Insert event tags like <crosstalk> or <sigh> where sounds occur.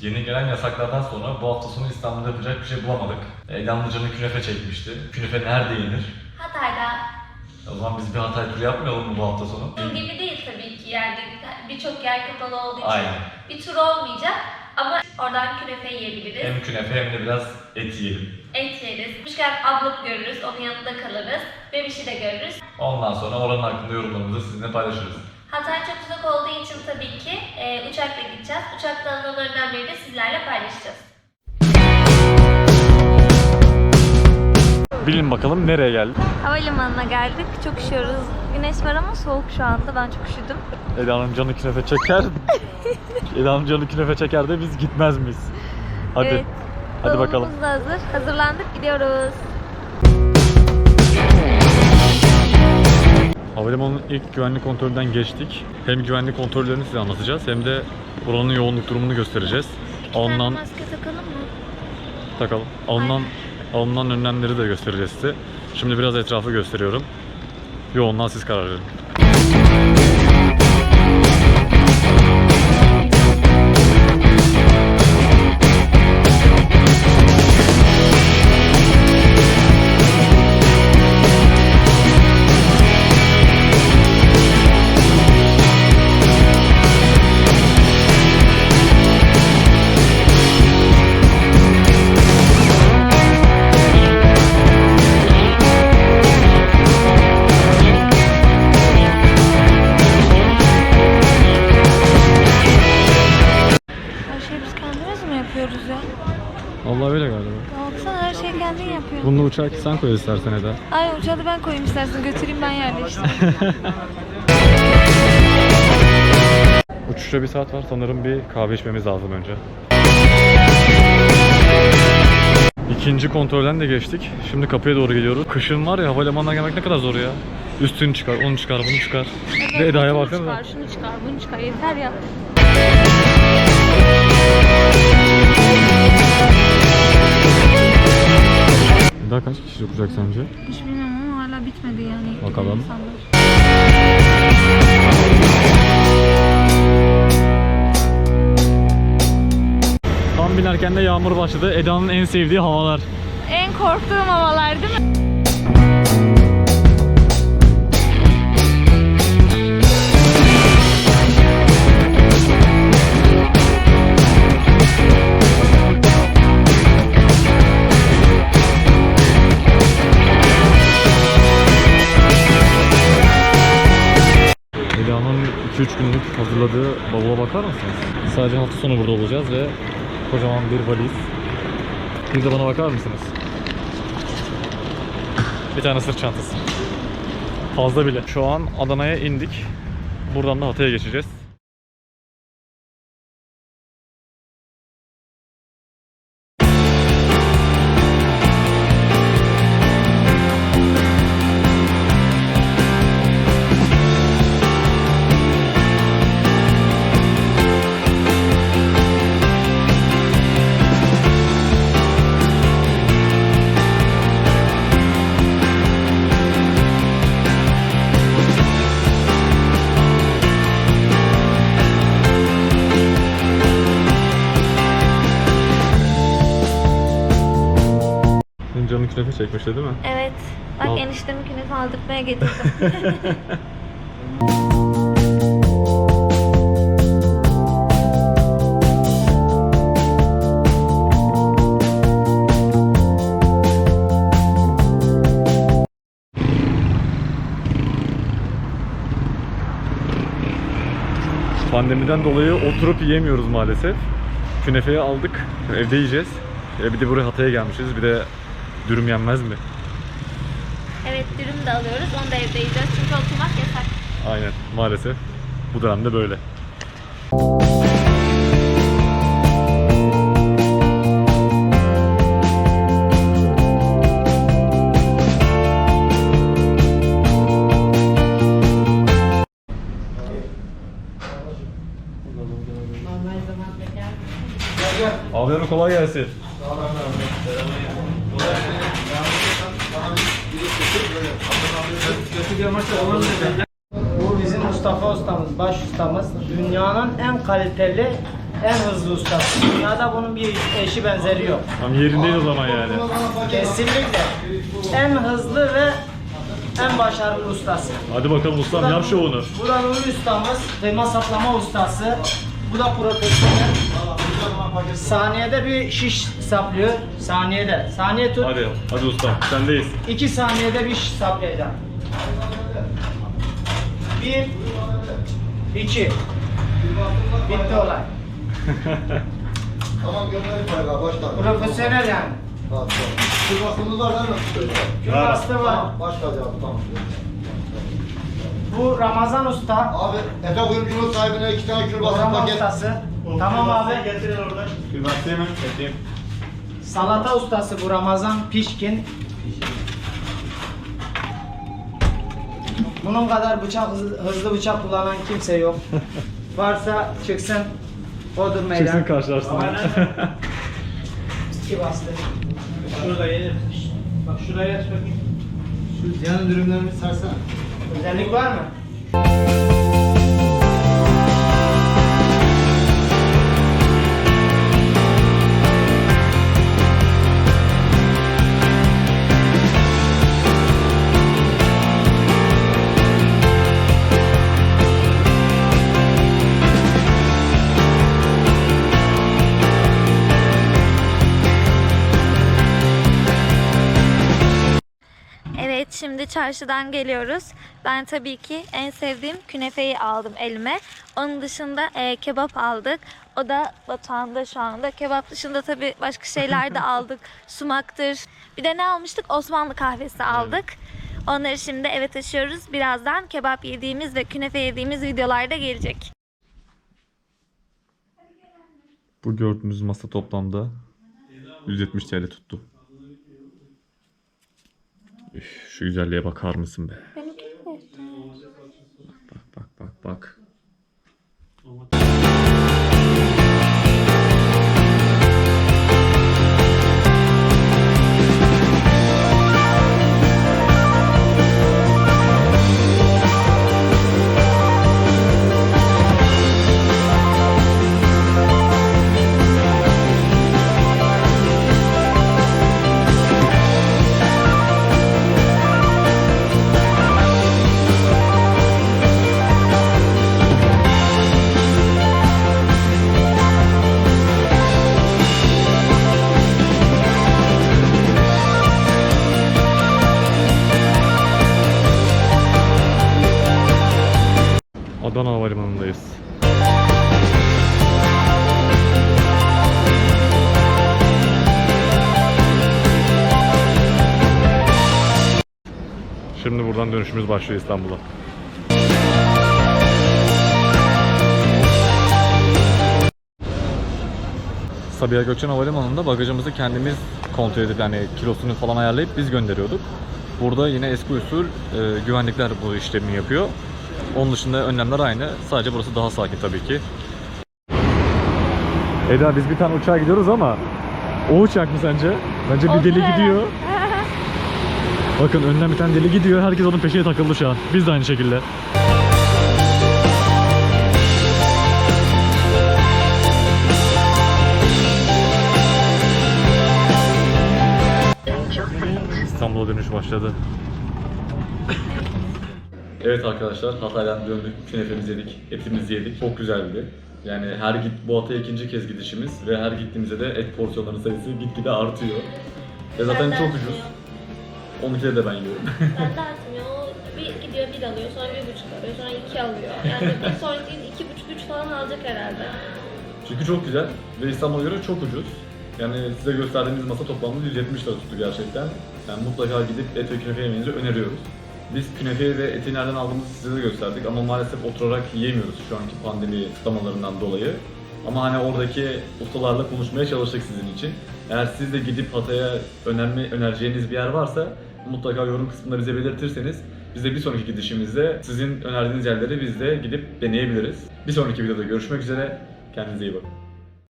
Yeni gelen yasaklardan sonra bu hafta sonu İstanbul'da yapacak bir şey bulamadık. Edan canı künefe çekmişti. Künefe nerede yenir? Hatay'da O zaman biz bir Hatay turu yapmayalım mı bu hafta sonu? bu gibi değil tabii ki yani birçok yer kapalı olduğu için Aynen. bir tur olmayacak ama oradan künefe yiyebiliriz. Hem künefe hem de biraz et yiyelim. Et yeriz. Müşken ablamı görürüz, onun yanında kalırız. Bebişi de görürüz. Ondan sonra oranın hakkında yorumlarımızı sizinle paylaşırız. Hatay çok uzak olduğu için tabii ki e, uçakla gideceğiz. Uçakta alınan önlemleri de sizlerle paylaşacağız. Bilin bakalım nereye geldik? Havalimanına geldik. Çok üşüyoruz. Güneş var ama soğuk şu anda. Ben çok üşüdüm. Eda'nın canı künefe çeker. <laughs> Eda'nın canı künefe çeker de biz gitmez miyiz? Hadi. Evet. Hadi bakalım. Hazır. Hazırlandık gidiyoruz. Havalimanının ilk güvenlik kontrolünden geçtik. Hem güvenlik kontrollerini size anlatacağız hem de buranın yoğunluk durumunu göstereceğiz. Alınan maske takalım mı? takalım. Alınan alınan önlemleri de göstereceğiz size. Şimdi biraz etrafı gösteriyorum. Yoğunluğa siz karar verin. Bunu uçağa sen koy istersen Eda. Ay uçağı da ben koyayım istersen götüreyim ben yerleştireyim. <laughs> Uçuşa bir saat var. Sanırım bir kahve içmemiz lazım önce. İkinci kontrolden de geçtik. Şimdi kapıya doğru gidiyoruz. Kışın var ya havalimanına gelmek ne kadar zor ya. Üstünü çıkar, onu çıkar, bunu çıkar. Ve Eda'ya Şunu baksana. çıkar, şunu çıkar, bunu çıkar. Yeter ya. Eda kaç kişi uçacak sence? Hiç bilmiyorum ama hala bitmedi yani. Bakalım. İnsanlar. Tam binerken de yağmur başladı. Eda'nın en sevdiği havalar. En korktuğum havalar değil mi? Hazırladığı bavula bakar mısınız? Sadece hafta sonu burada olacağız ve kocaman bir valiz. Bir de bana bakar mısınız? Bir tane sırt çantası. Fazla bile. Şu an Adana'ya indik. Buradan da Hatay'a geçeceğiz. Künefe çekmişti değil mi? Evet. Bak Al. eniştemi künefe aldırtmaya getirdim. <laughs> Pandemiden dolayı oturup yiyemiyoruz maalesef. Künefeyi aldık. Evde yiyeceğiz. E bir de buraya Hatay'a gelmişiz. Bir de dürüm yenmez mi? evet dürüm de alıyoruz. Onu da evde yiyeceğiz. Çünkü oturmak yasak. Aynen maalesef. Bu dönemde böyle. Abilerim kolay gelsin. Bu bizim Mustafa ustamız, baş ustamız. Dünyanın en kaliteli En hızlı ustası. Dünyada bunun bir eşi benzeri yok. Tam yerindeyiz o zaman yani. Kesinlikle. En hızlı ve en başarılı ustası. Hadi bakalım ustam yap şovunu. Bu da Nuri ustamız, kıyma saplama ustası. Bu da profesyonel. Saniyede bir şiş saplıyor. Saniyede. Saniye tut. Hadi, hadi ustam sendeyiz. 2 saniyede bir şiş saplayacağım. 1 2 Bitti olay. Tamam gönderin parayla başla. Profesyonel yani. Tamam, tamam. Bakımız var değil mi? Kül bastı var. Tamam, başlayacağım tamam. Bu Ramazan usta. Abi Efe kuyumculuğun sahibine iki tane kül basın Ramazan paket. ustası. Tamam abi. Kıymetli mi? Getireyim. Salata ustası bu Ramazan pişkin. Bunun kadar bıçak hızlı, hızlı bıçak kullanan kimse yok. <laughs> Varsa çıksın. Odur meydan. Çıksın karşılaşsın. <laughs> İki bastı. Şurada yedim. Bak şuraya aç bakayım. Şu Ziyan'ın dürümlerini sarsana. Özellik var mı? Şimdi çarşıdan geliyoruz. Ben tabii ki en sevdiğim künefeyi aldım elime. Onun dışında e, kebap aldık. O da Batuhan'da şu anda. Kebap dışında tabii başka şeyler de <laughs> aldık. Sumaktır. Bir de ne almıştık? Osmanlı kahvesi aldık. Onları şimdi eve taşıyoruz. Birazdan kebap yediğimiz ve künefe yediğimiz videolarda gelecek. Bu gördüğünüz masa toplamda 170 TL tuttu. Üf, şu güzelliğe bakar mısın be? Adana Havalimanı'ndayız. Şimdi buradan dönüşümüz başlıyor İstanbul'a. Sabiha Gökçen Havalimanı'nda bagajımızı kendimiz kontrol edip yani kilosunu falan ayarlayıp biz gönderiyorduk. Burada yine eski usul e, güvenlikler bu işlemi yapıyor. Onun dışında önlemler aynı. Sadece burası daha sakin tabii ki. Eda biz bir tane uçağa gidiyoruz ama o uçak mı sence? Bence bir deli gidiyor. Bakın önden bir tane deli gidiyor. Herkes onun peşine takıldı şu an. Biz de aynı şekilde. İstanbul'a dönüş başladı. Evet arkadaşlar Hatay'dan döndük, künefemizi yedik, etimizi yedik. Çok güzeldi. Yani her git bu Hatay'a ikinci kez gidişimiz ve her gittiğimizde de et porsiyonlarının sayısı gitgide artıyor. Ve zaten çok ucuz. 12'de de ben yiyorum. Ben de artmıyor. O Bir gidiyor bir alıyor, sonra bir buçuk alıyor, sonra iki alıyor. Yani bir <laughs> sonraki iki buçuk üç falan alacak herhalde. Çünkü çok güzel ve İstanbul'a göre çok ucuz. Yani size gösterdiğimiz masa toplamda 170 lira tuttu gerçekten. Yani mutlaka gidip et ve künefe yemenizi öneriyoruz. Biz künefeyi ve eti nereden aldığımızı size de gösterdik ama maalesef oturarak yiyemiyoruz şu anki pandemi kısıtlamalarından dolayı. Ama hani oradaki ustalarla konuşmaya çalıştık sizin için. Eğer siz de gidip Hatay'a önerme, önereceğiniz bir yer varsa mutlaka yorum kısmında bize belirtirseniz biz de bir sonraki gidişimizde sizin önerdiğiniz yerleri biz de gidip deneyebiliriz. Bir sonraki videoda görüşmek üzere. Kendinize iyi bakın.